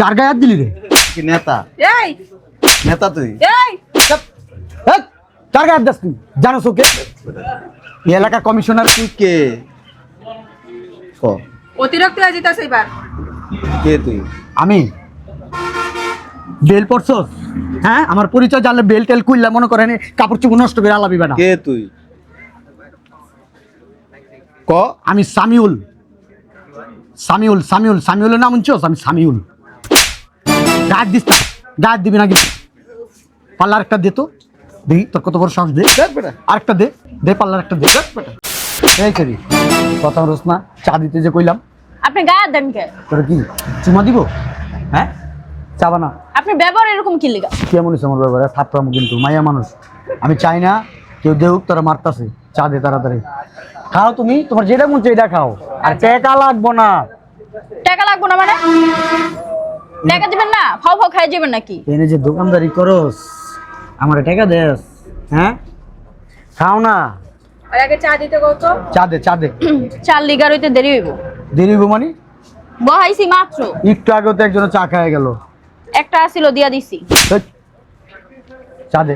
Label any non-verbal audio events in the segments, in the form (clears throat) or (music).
কার গায়ে হাত দিলি রে? কি নেতা? এই! নেতা তুই? এই! কার গায়ে হাত দাস তুই? জানো ওকে এই এলাকার কমিশনার তুই কে? ক? অতিরিক্ত এবার কে তুই? আমি। বেল পড়ছস হ্যাঁ আমার পরিচয় জানলে বেল টেল কুইল্লা মনে করেন কাপড় চুপড় নষ্ট করে আলাবি বেটা কে তুই? ক? আমি সামিউল। সামিউল সামিউল সামিউলের নাম শুনছস আমি সামিউল। গাছ দিস না গাছ দিবি না কিন্তু। পাল্লা আরেকটা দে তো। দেখি তোর কত বড় সাহস দে। আরেকটা দে দে পাল্লা একটা দে। এই করি কথা রোস না চা দিতে যে কইলাম। আপনি গায়ে দেন কে? তোর কি চুমা দিব? হ্যাঁ? চা বানা। আপনি ব্যবহার এরকম কি লিগা? কেমন হয়েছে আমার ব্যাপারে থাপড়ামো কিন্তু মাইয়া মানুষ। আমি চাই না কেউ দেউক তারা মারতাছে। চা দে তাড়াতাড়ি। খাও তুমি তোমার যেটা মন চাই এটা খাও। আর টাকা লাগবো না। টাকা লাগবো না মানে? টাকা দিবেন না? ফাও ফাও খাই যাবেন নাকি? এনে যে দোকানদারি করস আমার টাকা দেস হ্যাঁ? খাও না। আর আগে চা দিতে কত চা দে চা দে। (clears throat) চার লিগার হইতে দেরি হইব। দেরি হইবো মানে? বহাইছি মাত্র। একটু আগে তো একজন চা খায় গেল। একটা আসিল দিয়া দিছি। চা দে।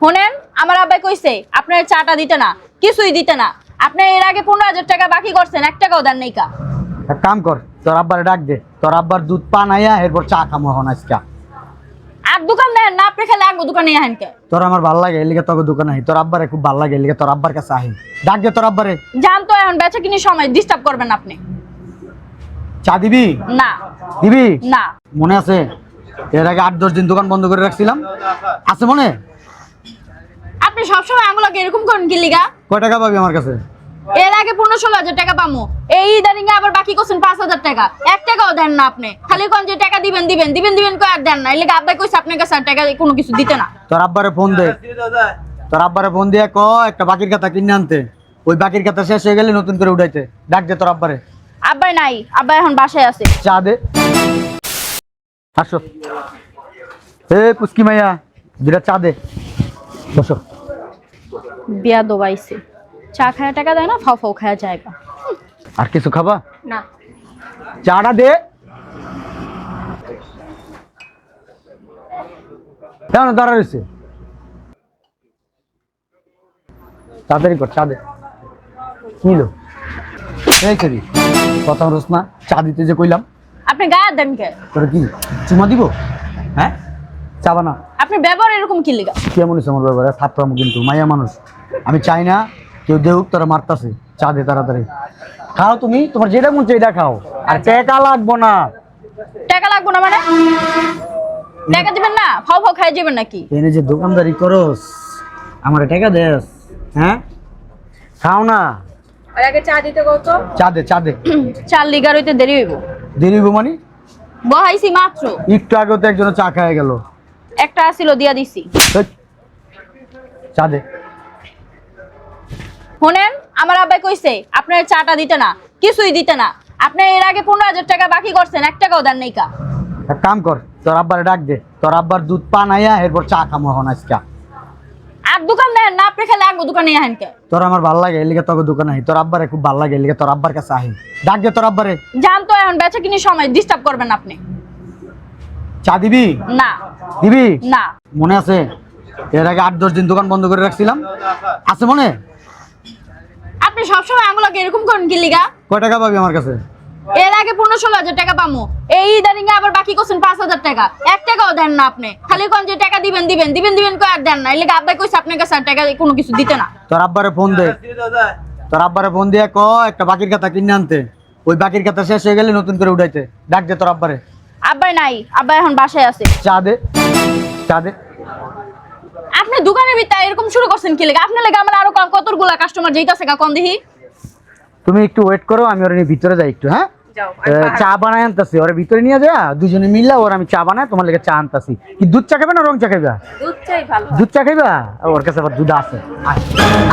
শোনেন আমার আব্বাই কইছে আপনার চাটা দিতে না কিছুই দিতে না। আপনি এর আগে পনেরো হাজার টাকা বাকি করছেন এক টাকাও দেন নাই কা। এক কাম কর তোর আব্বারে ডাক দে তোর আব্বার দুধ পান আইয়া এরপর চা খামো হন আজকে। আর দোকান দেন না আপনি খেলে আগবো দোকানে আহেন কে। তোর আমার ভালো লাগে এলিগে তোকে দোকান আহি তোর আব্বারে খুব ভালো লাগে এলিগে তোর আব্বার কাছে আহি। ডাক দে তোর আব্বারে। জান তো এখন বেচা কিনি সময় ডিস্টার্ব করবেন আপনি। চা দিবি? না। দিবি? না। মনে আছে? এর আগে আট দশ দিন দোকান বন্ধ করে রাখছিলাম। আছে মনে? আপনি সবসময় আঙুলাকে এরকম করেন কি লিগা? কয় টাকা পাবি আমার কাছে? এর আগে পনেরো ষোলো হাজার টাকা পামো। এই ইদানিং এ আবার বাকি করছেন পাঁচ হাজার টাকা। এক টাকাও দেন না আপনি। খালি কোন যে টাকা দিবেন দিবেন দিবেন দিবেন কই আর দেন না। এলাকা আব্বাই কইছে আপনার কাছে আর টাকা কোনো কিছু দিতে না। তোর আব্বারে ফোন দে। তোর আব্বারে ফোন দিয়ে ক একটা বাকির খাতা কিনে আনতে। ওই বাকির খাতা শেষ হয়ে গেলে নতুন করে উঠাইতে। ডাক দে তোর আব্বারে। আব্বাই নাই। আব্বাই এখন বাসায় আছে। চা দে। আসো। এ পুস্কি মাইয়া দুটা চা দে। বসো। বিয়া দোবাইছে চা খায়া টাকা দেয় না ফাও ফাও খায়া জায়গা আর কিছু খাবা? না। চাটা দে। কেমন দাঁড়া রয়েছে তাড়াতাড়ি কর চা দে। নিল। এই করি কথা রোস চা দিতে যে কইলাম। আপনি গায়ে দেন কে? তোর কি চুমা দিব? হ্যাঁ? চা বানা আপনি ব্যবহার এরকম কি লিগা? কেমন হয়েছে আমার থাপড়ামো কিন্তু মাইয়া মানুষ। আমি চাই না কেউ দেউক তারা মারতাছে। চা দে তাড়াতাড়ি। খাও তুমি তোমার যেটা মন চাই এটা খাও। আর টাকা লাগবো না। টাকা লাগবো না মানে? টাকা দিবেন না? ফাও ফাও খাই যাবেন নাকি? এনে যে দোকানদারি করস আমার টাকা দেস হ্যাঁ? খাও না। আর আগে চা দিতে কত চা দে চা দে। (clears throat) চার লিগার হইতে দেরি হইব। দেরি হইবো মানে? বহাইছি মাত্র। একটু আগেও তো একজন চা খায় গেল। একটা আসিল দিয়া দিছি। চা দে শোনেন আমার আব্বাই কইছে আপনার চাটা দিতে না কিছুই দিতে না। আপনি এর আগে পনেরো হাজার টাকা বাকি করছেন এক টাকাও দেন নাই কা। এক কাম কর তোর আব্বারে ডাক দে তোর আব্বার দুধ পান আইয়া এরপর চা খামো হন আজকে। আর দোকান দেন না আপনি খেলে আগবো দোকানে আহেন কে। তোর আমার ভালো লাগে এলিগে তোকে দোকান আহি তোর আব্বারে খুব ভালো লাগে এলিগে তোর আব্বার কাছে আহি। ডাক দে তোর আব্বারে। জান তো এখন বেচা কিনি সময় ডিস্টার্ব করবেন আপনি। চা দিবি? না। দিবি? না। মনে আছে? এর আগে আট দশ দিন দোকান বন্ধ করে রাখছিলাম। আছে মনে? আপনি সবসময় আঙুলাকে এরকম করেন কি লিগা? কয় টাকা পাবি আমার কাছে? এর আগে পনেরো ষোলো হাজার টাকা পামো। এই ইদানিং আবার বাকি করছেন পাঁচ হাজার টাকা। এক টাকাও দেন না আপনি। খালি কোন যে টাকা দিবেন দিবেন দিবেন দিবেন কই আর দেন না। এলাকা আব্বাই কইছে আপনার কাছে আর টাকা কোনো কিছু দিতে না। তোর আব্বারে ফোন দে। তোর আব্বারে ফোন দিয়ে ক একটা বাকির খাতা কিনে আনতে। ওই বাকির খাতা শেষ হয়ে গেলে নতুন করে উঠাইতে। ডাক দে তোর আব্বারে। আব্বাই নাই আব্বাই এখন বাসায় আছে। চা দে চা দে। আপনি দোকানের ভিতরে এরকম শুরু করছেন কি লেগে? আপনার লেগে আমার আরও ক- কতগুলা কাস্টমার যেইতাছে গা কন দেখি? তুমি একটু ওয়েট করো আমি ওর ভিতরে যাই একটু হ্যাঁ? চা বানাই আনতাছি ওর ভিতরে নিয়ে যা দুজনে মিললে ওর আমি চা বানাই তোমার লেগে চা আনতাছি। কি দুধ চা খাবে না রং চা খাইবা? দুধ চাই ভালো। দুধ চা খাইবা? ওর কাছে আবার দুধ আছে।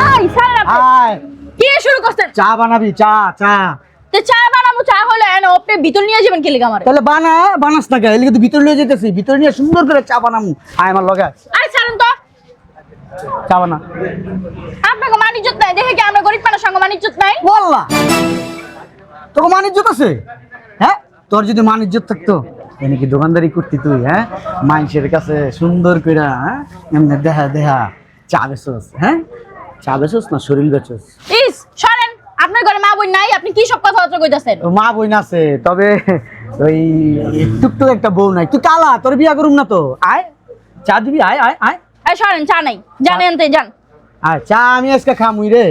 আয়, স্যার আয়। কি শুরু করছেন চা বানাবি চা চা। তো চা আপনি ভিতর নিয়ে যাবেন কি লেগে আমার? তাহলে বানা বানাস না কে? এলিগে তো ভিতরে নিয়ে যেতেছি ভিতরে নিয়ে সুন্দর করে চা বানামু। আয় আমার লগে আই ছাড়েন তো। চা বানা। আপনাকে মানিজ্জত নাই দেখে কি আমরা গরিব সঙ্গে মানিজ্জত নাই? বললা আছে? হ্যাঁ? তোর যদি মান ইজ্জত থাকতো এনে কি দোকানদারি করতি তুই হ্যাঁ? মানুষের কাছে সুন্দর করে হ্যাঁ? এমনি দেহা দেহা চা বেচোস হ্যাঁ? চা বেচোস না শরীর বেচোস? ইস! আপনার ঘরে মা বোন নাই আপনি কি সব কথাবার্তা কইতাছেন? মা বই আছে তবে ওই টুকটুক একটা বউ নাই। তুই কালা তোর বিয়া করুম না তো। আয় চা দিবি আয় আয় আয়। এই সরেন চা নাই। জানেন তে যান। আয় চা আমি আজকে খামুই রে।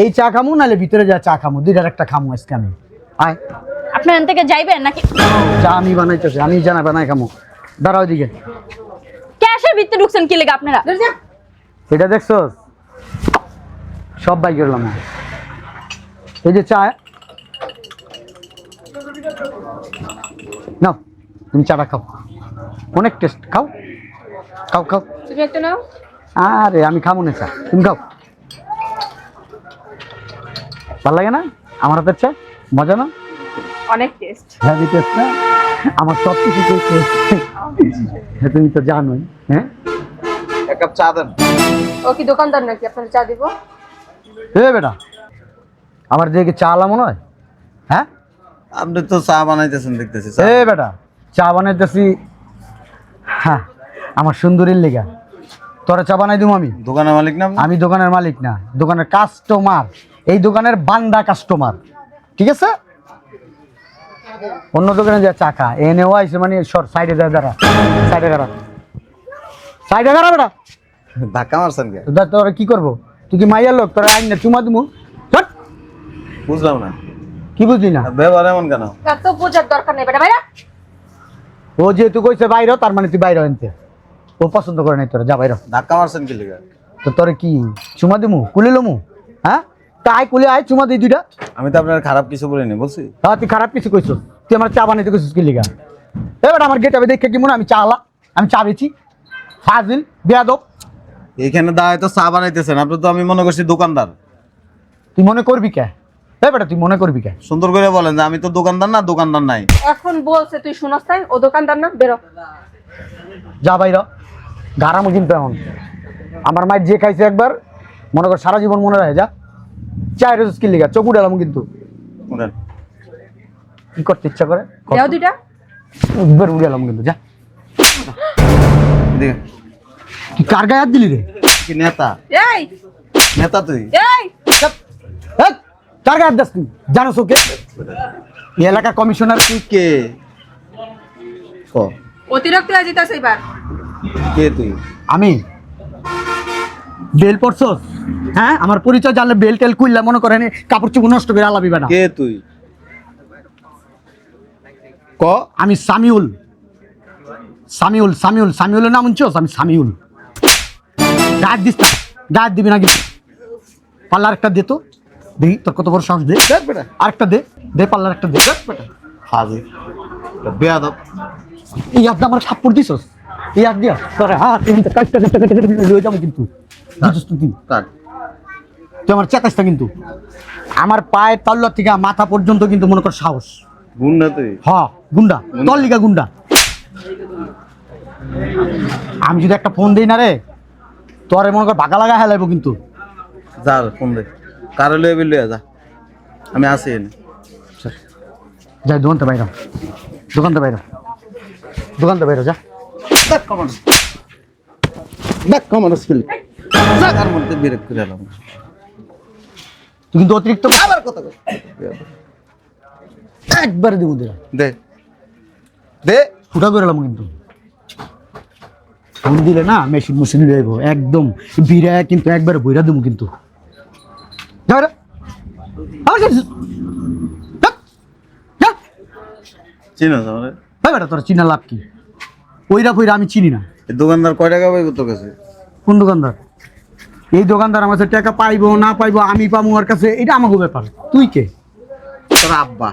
এই চা খামু নাহলে ভিতরে যা চা খামু। দুইটার একটা খামু আজকে আমি। আয়। আপনি এখান থেকে যাইবেন নাকি? চা আমি বানাইতেছি আমি জানা বানাই খামু। দাঁড়াও দিকে ক্যাশের ভিতরে ঢুকছেন কি লেগে আপনারা? এটা দেখছ সব বাই করলাম। এই যে চা নাও তুমি চাটা খাও। অনেক টেস্ট খাও খাও খাও। তুমি একটা নাও। আরে আমি খাব না চা। তুমি খাও। ভালো লাগে না? আমার হাতের চা? মজা না? অনেক টেস্ট হ্যাভি টেস্ট না? আমার সব কিছু টেস্ট তুমি তো জানোই হ্যাঁ? এক কাপ চা দেন। ও কি দোকানদার নাকি? আপনার চা দিব? এ বেটা। আমার যে কি চা আলা মনে হয়? হ্যাঁ আপনি তো চা বানাইতেছেন দেখতেছি। এ বেটা চা বানাইতেছি। হ্যাঁ আমার সুন্দরীর লেগা। তোরা চা বানাই দিব আমি? দোকানের মালিক না আমি দোকানের মালিক না দোকানের কাস্টমার এই দোকানের বান্দা কাস্টমার ঠিক আছে? অন্য দোকানে যা চাকা এনেও আইসে মানে সর সাইডে দাঁড়া দাঁড়া সাইডে দাঁড়া। সাইডে দাঁড়া বেটা। ধাক্কা মারছেন কে? তোরা কি করব? তুই কি মাইয়ার লোক? তোরা আইন না চুমা দিমু। বুঝলাম না। কি বুঝলি না? ব্যবহার এমন কেন? এত বোঝার দরকার নেই বেটা ভাইরা। ও যেহেতু কইছে বাইরে তার মানে তুই বাইরে আনতে ও পছন্দ করে নাই তোরা। যা বাইরে। ধাক্কা মারছেন কি লিগা? তো তোরে কি চুমা দিমু? কুলে লমু? হ্যাঁ? তা আয় কুলে আয় চুমা দিই দুইটা। আমি তো আপনার খারাপ কিছু বলিনি বলছি। হ্যাঁ তুই খারাপ কিছু কইছো তুই আমার চা বানাইতে কইছিস কি লিগা? এবার আমার গেটাবে দেখে কি মনে আমি চা আলা আমি চা বেচি। ফাজিল বেয়াদব। এইখানে দাঁড়ায় তো চা বানাইতেছেন। আপনি তো আমি মনে করছি দোকানদার। তুই মনে করবি কে? বেটা তুই মনে করবি কে সুন্দর করে বলেন যে আমি তো দোকানদার না দোকানদার নাই। এখন বলছে তুই শুনস তাই ও দোকানদার না? বেরো। যা বাইর গারামো কিন্তু এখন আমার মায়ের যে খাইছে একবার মনে কর সারা জীবন মনে রাখে যা। চাই রোজ কি লিগা চোখ উঠালাম কিন্তু। কি করতে ইচ্ছা করে। দেও দুইটা। একবার উড়ালাম কিন্তু যা। এদিকে। তুই কার গায়ে হাত দিলি রে? কি নেতা? এই! নেতা তুই। এই, কার গায়ে দাস তুই? ওকে এই এলাকার কমিশনার তুই কে? ক? অতিরিক্ত হয়ে এবার কে তুই? আমি? বেল পড়ছস হ্যাঁ? আমার পরিচয় জানলে বেল টেল কুইল্লা মনে করেন কাপড় চুপড় নষ্ট করে আলাবি না। কে তুই? ক? আমি সামিউল। সামিউল সামিউল সামিউলের নাম শুনছস? আমি সামিউল। গাছ দিস গাছ দিবি না কিন্তু পাল্লার একটা দে তো। দেখি তোর কত বড় সাহস দে। দেখ বেটা। আরেকটা দে দে পাল্লার একটা দে। হাজি। বেয়াদব। এই আপনি আমার দিছস? এই দিয়া? তোরে হ্যাঁ কাটতে কাটতে কাটতে লয়ে যাব কিন্তু। বুঝছিস তুই কাট তুই আমার চেতাসটা কিন্তু। আমার পায়ের তাল্লা থেকে মাথা পর্যন্ত কিন্তু মনে কর সাহস। গুন্ডা তুই? হ গুন্ডা। তোর লিগা গুন্ডা। আমি যদি একটা ফোন দিই না রে তোরে মনে কর বাঁকা লাগা হেলাইবো কিন্তু। যা ফোন দে। কারও লয়ে বিল লয়ে যা। আমি এনে। যাই দোকানতে বাইর হ। দোকানতে বাইর হ। দোকানতে বাইর যা। দেখ কমান। দেখ কমান স্কিল। জায়গার মধ্যে বিরক্ত করে এলাম তুই কিন্তু অতিরিক্ত আবার কথা বেয়াদব। একবারে দিব দিলাম দে। দে। ফুটা করে এলাম কিন্তু। ফোন দিলে না মেশিন মেশিন লইব একদম বিরা কিন্তু একবারে বইরা দেবো কিন্তু। যা রে। আবার যাচ্ছিস? যা। যা। চিনো আমার? ভাই বেটা তোর চিনা লাভ কি? ওইরা ফইরা আমি চিনি না। এই দোকানদার কয় টাকা পাইব তোর কাছে? কোন দোকানদার? এই দোকানদার আমার কাছে টাকা পাইবো না পাইবো আমি পাবো ওর কাছে এটা আমাকে ব্যাপার। তুই কে? তোর আব্বা।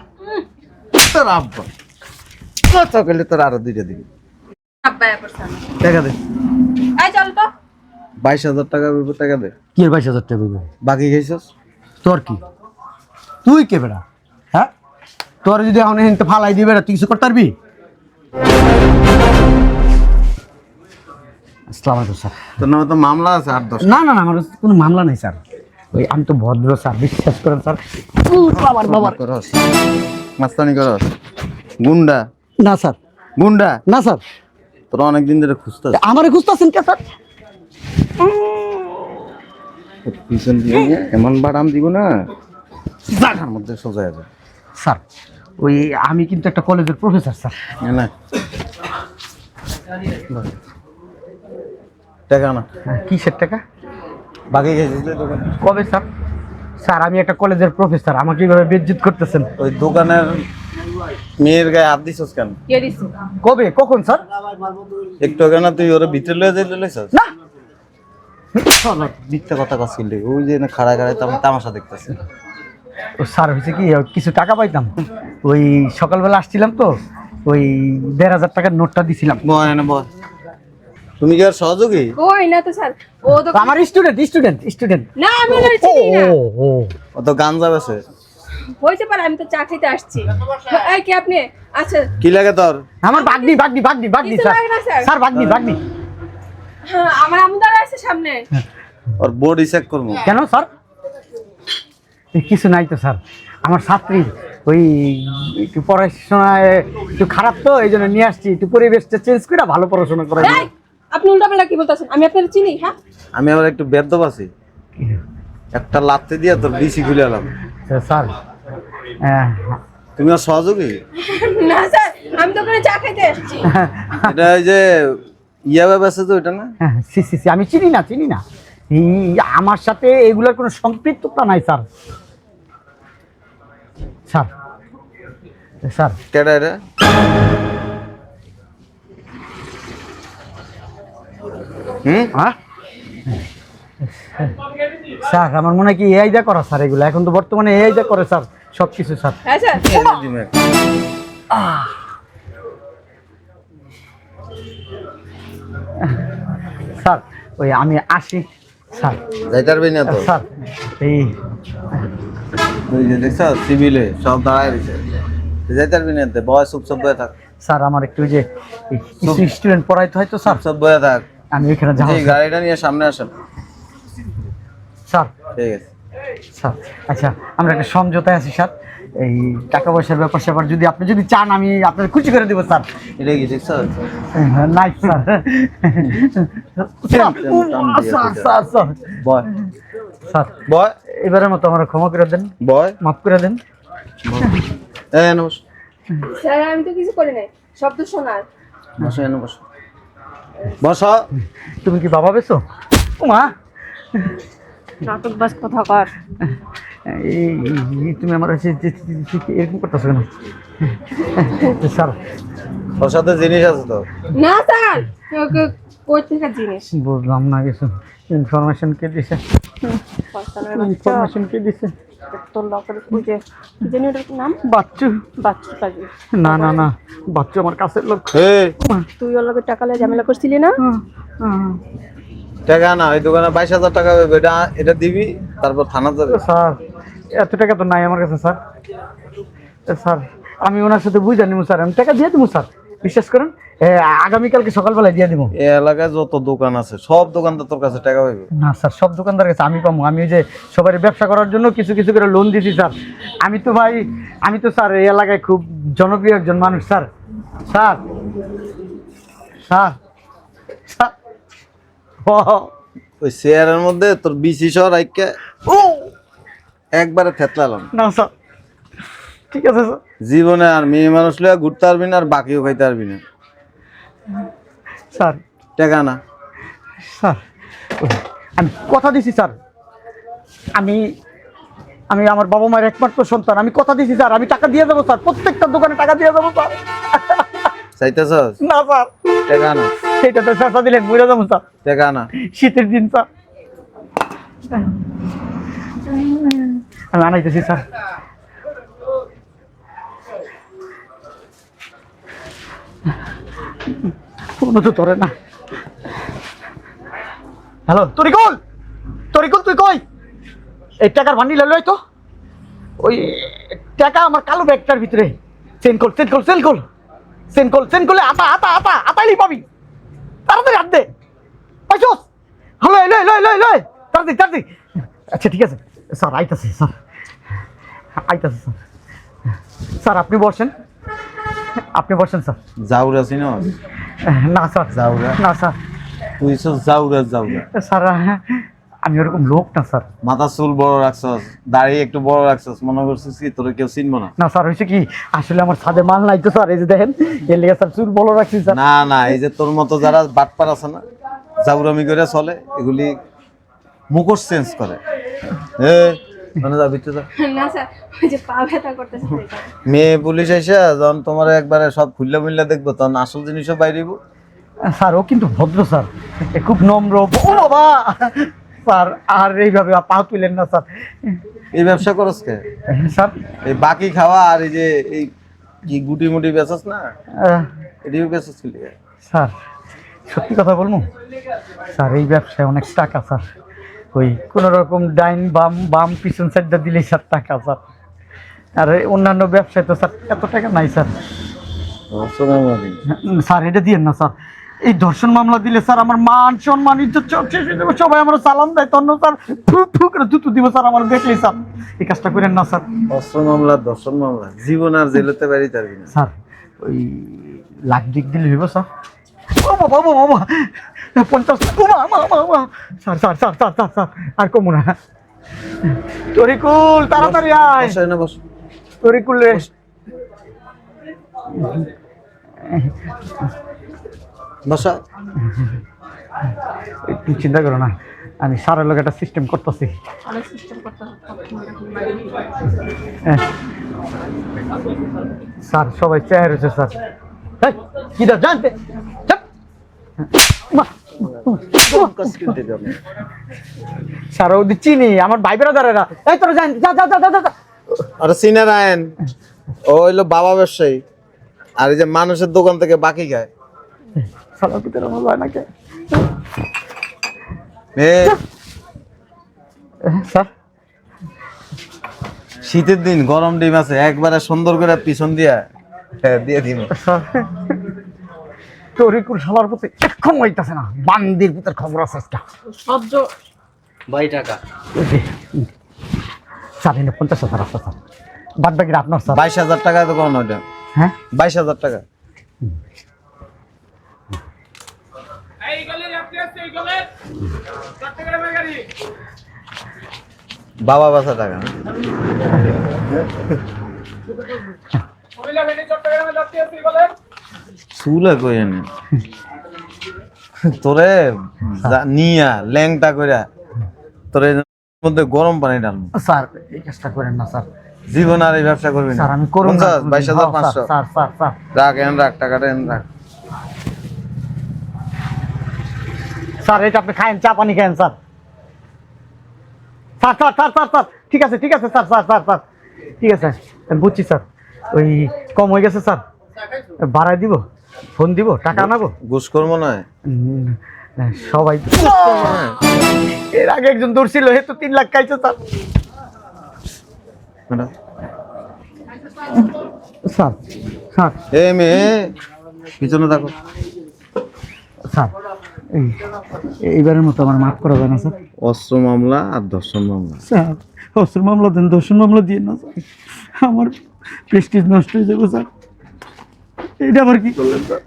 তোর আব্বা। কত গেলে তোর আরও দুইটা দিবি। আব্বা টাকা দে। এই চল তো। বাইশ হাজার টাকা টাকা দে। কি বাইশ হাজার টাকা? বাকি খাইছস? তোর কি? তুই কে বেড়া? হ্যাঁ? তোর যদি এখন এখানে ফালাই দিবে তুই কিছু করতে পারবি? আসসালামু আলাইকুম স্যার। তোর নামে তো মামলা আছে আট দশ। না না না আমার কোনো মামলা নেই স্যার। ওই আমি তো ভদ্র স্যার বিশ্বাস করেন স্যার। বাবার বাবার। করস। মাস্তানি করস। গুন্ডা। না স্যার। গুন্ডা? না স্যার। তোরা অনেকদিন ধরে খুঁজতেছ। আমারে খুঁজতেছেন কে স্যার? পিছন দিয়ে এমন বাড়াম দিব না। জাগার মধ্যে সোজা যাবে। স্যার ওই আমি কিন্তু একটা কলেজের প্রফেসর স্যার। না টাকা না হ্যাঁ, কিসের টাকা? বাকি কবে স্যার? স্যার আমি একটা কলেজের প্রফেসর আমাকে এইভাবে বেজ্জিত করতেছেন। ওই দোকানের মেয়ের গায়ে হাত দিছস কেন? কবে? কখন স্যার? একটু আগে তুই ওর ভিতরে লয়ে যাইতে লইছস? না। মিথ্যা কথা কছিল ওই যে খাড়া খাড়ায় তো আমি তামাশা দেখতেছি। ও স্যার হয়েছে কি কিছু টাকা পাইতাম। ওই সকালবেলা আসছিলাম তো ওই দেড় হাজার টাকার নোটটা দিছিলাম। তুমি কি আর সহযোগী? কই না তো স্যার ও তো আমার স্টুডেন্ট স্টুডেন্ট স্টুডেন্ট না আমি ওনার চিনি না। ও ও। তো গান যাবেছে। হইতে পারে আমি তো চাকরিতে আসছি। এই কি আপনি? আচ্ছা। কি লাগে তোর? আমার বাগনি বাগনি বাগনি বাগনি স্যার। স্যার। বাগনি বাগনি আমার আমু দাঁড়া আছে সামনে। ওর বডি চেক করব। কেন স্যার? কিছু নাই তো স্যার। আমার ছাত্রী ওই একটু পড়াশোনায় একটু খারাপ তো এই জন্য নিয়ে আসছি। একটু পরিবেশটা চেঞ্জ করে ভালো পড়াশোনা এই, আপনি উল্টাপাল্টা কি বলতেছেন? আমি আপনার চিনি হ্যাঁ? আমি আবার একটু বেদ্য আছি। একটা লাত্তি দিয়ে তোর বিসি খুলে এলাম। স্যার হ্যাঁ, তুমি আর সহযোগী? না স্যার আমি তো ওখানে চা খাইতে আসছি। (laughs) এটা ওই যে ইয়া ব্যাপার তো ওইটা না? হ্যাঁ, সি সি সি আমি চিনি না চিনি না। আমার সাথে এগুলোর কোনো সম্পৃক্ততা নাই স্যার। Sir sir. কেডা এটা? হুম? হ্যাঁ? স্যার আমার মনে হয় কি এআই দা করা স্যার এগুলো। এখন তো বর্তমানে এআই দা করে স্যার সব কিছু স্যার। হ্যাঁ স্যার এই যে দিমেক। স্যার ওই আমি আসি। স্যার। যাইতে পারবি না তো? স্যার এই ওই যে দেখছ সিভিলে সব দাঁড়ায় রয়েছে। যাইতে পারবি না তো? বয় চুপ চুপ বয়ে থাক। স্যার আমার একটু ওই যে কিছু স্টুডেন্ট পড়াইতে হয় তো স্যার? চুপ বয়ে থাক। আমি ওইখানে যাব। এই গাড়িটা নিয়ে সামনে আসেন স্যার। ঠিক আছে। স্যার আচ্ছা আমরা একটা সমঝোতায় আছি স্যার। এই টাকা পয়সার ব্যাপার স্যাপার যদি আপনি যদি চান আমি আপনার খুশি করে দেবো স্যার। এটা কি দেখছ নাই sir. Sir sir sir sir. Boy sir boy এবারের মতো আমার ক্ষমা করে দেন। বয় মাফ করে দেন। এ নমস্কার স্যার আমি তো কিছু করি নাই। শব্দ শোনার। বসো এনে বসো। বস। তুমি কি বাবা বেছো? ও মা নাটক বাস কথা কর তুমি আমার এরকম করতেছো কেন? স্যার। ওর সাথে জিনিস আছে তো? না স্যার। জিনিস? বুঝলাম না কিছু। ইনফরমেশন কে দিছে? ইনফরমেশন কে দিছে? না না না। বাচ্চু আমার কাছের লোক। হে। তুই ওর লগে টাকা ঝামেলা করছিলি না? টাকা না ওই দোকানে বাইশ হাজার টাকা এটা এটা দিবি তারপর থানা যাবে। স্যার এত টাকা তো নাই আমার কাছে স্যার। এ, স্যার আমি ওনার সাথে বুঝে নিবো স্যার। আমি টাকা দিয়ে দেবো স্যার। বিশ্বাস করেন আগামীকালকে সকালবেলায় দিয়ে দিব এই এলাকায় যত দোকান আছে সব দোকানদার তোর কাছে টাকা পাইবে। না স্যার সব দোকানদার কাছে আমি পাবো আমি ওই যে সবার ব্যবসা করার জন্য কিছু কিছু করে লোন দিছি স্যার। আমি তো ভাই আমি তো স্যার এই এলাকায় খুব জনপ্রিয় একজন মানুষ স্যার। Sir sir sir. ওই চেয়ারের মধ্যে তোর বিসি সহ রাইকে ও! একবারে থেতলালাম। না স্যার। ঠিক আছে স্যার। জীবনে আর মেয়ে মানুষ লইয়া ঘুরতে পারবি না আর বাকিও খাইতে পারবি না। স্যার। টাকা না। স্যার আমি কথা দিছি স্যার। আমি আমি আমার বাবা মায়ের একমাত্র সন্তান। আমি কথা দিছি স্যার। আমি টাকা দিয়ে দেবো স্যার। প্রত্যেকটা দোকানে টাকা দিয়ে দেবো স্যার। চাইতেছস? না স্যার। টাকা না। সেটা তো স্যার দিলেন বুঝে যাব স্যার। টাকা না। শীতের দিন স্যার। আমি আনাইতেছি, স্যার। কোনো তো ধরে না। হ্যালো, তরিকুল! তরিকুল, তুই কই? এই টাকার ভান্ডিল লই তো। ওই টাকা আমার কালো ব্যাগটার ভিতরে। সেন কল সেন কল সেন কল আতা আতা আতা, আতাইলি পাবি। তাড়াতাড়ি হাত দে। পাইছস? হ্যালো লই লই লই। তাড়াতাড়ি তাড়াতাড়ি। আচ্ছা ঠিক আছে। স্যার আইতাছে স্যার। আইতাছে স্যার। স্যার আপনি বসেন। আপনি বসেন স্যার। জাউরা চিনো না স্যার। জাউরা? না স্যার। তুই সব জাউরা জাউরা। স্যার আমি ওরকম লোক না স্যার। মাথা চুল বড় রাখছস দাড়ি একটু বড় রাখছস মনে করছিস কি তোরে কেউ চিনবো না? না স্যার হয়েছে কি? আসলে আমার ছাদে মাল নাই তো স্যার এই যে দেখেন এর লেগে স্যার চুল বড় রাখছিস স্যার। না না এই যে তোর মতো যারা বাটপার আছে না জাউরামি করে চলে এগুলি মুখোশ চেঞ্জ করে। এ মানে যা ভিতরে যা। না স্যার ওই যে পা ব্যথা করতেছে তো এই মেয়ে পুলিশ এসে যখন তোমার একবারে সব খুললে মুল্লা দেখব তখন আসল জিনিসও বাইরিব স্যার ও কিন্তু ভদ্র স্যার। এ খুব নম্র ও বাবা! স্যার আর এইভাবে পা তুলেন না স্যার। এই ব্যবসা করস কে? স্যার। এই বাকি খাওয়া আর এই যে এই কি গুটি মুটি বেচস না? আহ, এটিও বেচস কি লিগে? স্যার সত্যি কথা বলব? স্যার এই ব্যবসায় অনেক টাকা স্যার। ওই কোন রকম ডাইন বাম বাম পিছন সাইডটা দিলেই স্যার টাকা স্যার। আর এই অন্যান্য ব্যবসায় তো স্যার এত টাকা নাই স্যার। স্যার এটা দিয়েন না স্যার। এই ধর্ষণ মামলা দিলে স্যার আমার মান সম্মান ইজ্জত শেষ হয়ে যাবে। সবাই আমার সালাম দেয় তন্ন স্যার। ফু ফু করে থুতু দিব স্যার আমার দেখলেই স্যার। এই কাজটা করেন না স্যার। অস্ত্র মামলা দর্শন মামলা জীবন আর জেলেতে বাড়ি পারবি না। স্যার ওই লাখ দিক দিলে হইব স্যার। ও বাবা বাবা। পঞ্চাশ ও মা মা মা মা। Sir sir sir sir sir sir. আর কমু না। তরিকুল তাড়াতাড়ি আয়। না বস। তরিকুল রে। বসা। তুই চিন্তা করো না। আমি সারের লোক একটা সিস্টেম করতেছি। অনেক সিস্টেম করতে হবে হ্যাঁ। স্যার সবাই রয়েছে স্যার। এই, কি দা জানতে ওদের চিনি আমার ভাই বেড়াদারেরা এই তোরা জান যা যা যা যা। আরে সিনার আয়েন ও হইল বাবা ব্যবসায়ী। আর এই যে মানুষের দোকান থেকে বাকি খায়। আমার হয় নাকি? স্যার? শীতের দিন গরম ডিম আছে একবারে সুন্দর করে পিছন দিয়া হ্যাঁ, দিয়ে দিন তরিকুল প্রতি হইতাছে না। বান্দির ভিতর খবর আছে সহ্য টাকা। স্যার এনে পঞ্চাশ হাজার আছে স্যার। বাদ বাকিটা আপনার স্যার। বাইশ হাজার টাকা তো কোন ওইটা হ্যাঁ? বাইশ হাজার টাকা। বাবা বাসা টাকা। চট্টগ্রামে যাচ্ছি চুলে কই এনে তোরে নিয়া ল্যাংটা কইরা তোরে মধ্যে গরম পানি ডালবো স্যার এই কাজটা করেন না স্যার। জীবন আর এই ব্যবসা করবি না। স্যার আমি করুন না। পঞ্চাশ, কোনোদিন। বাইশ হাজার হ্যাঁ, পাঁচশো। Sir sir sir. রাখ এন রাখ টাকাটা এন রাখ স্যার এটা আপনি খায়েন চা পানি খায়েন sir. Sir sir sir sir sir. ঠিক আছে ঠিক আছে স্যার স্যার স্যার স্যার। ঠিক আছে আমি বুঝছি স্যার। ওই কম হয়ে গেছে স্যার। ভাড়ায় দিব। ফোন দিব? টাকা আনাবো? ঘুষ করব না। সবাই এর আগে একজন দৌড়ছিল হে তো তিন লাখ খাইছে স্যার স্যার স্যার। এ মেয়ে পিছনে থাকো স্যার এই এইবারের মতো আমার মাফ করা যায় না স্যার। অস্ত্র মামলা আর ধর্ষণ মামলা। স্যার অস্ত্র মামলা দেন দর্শন মামলা দিয়ে না স্যার। আমার প্রেস্টিজ নষ্ট হয়ে যাবে স্যার। এটা আবার কি? করলেন স্যার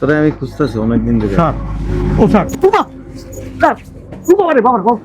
তোরে আমি খুঁজতেছি অনেকদিন ধরে। স্যার। ও স্যার রে বাবার বাবা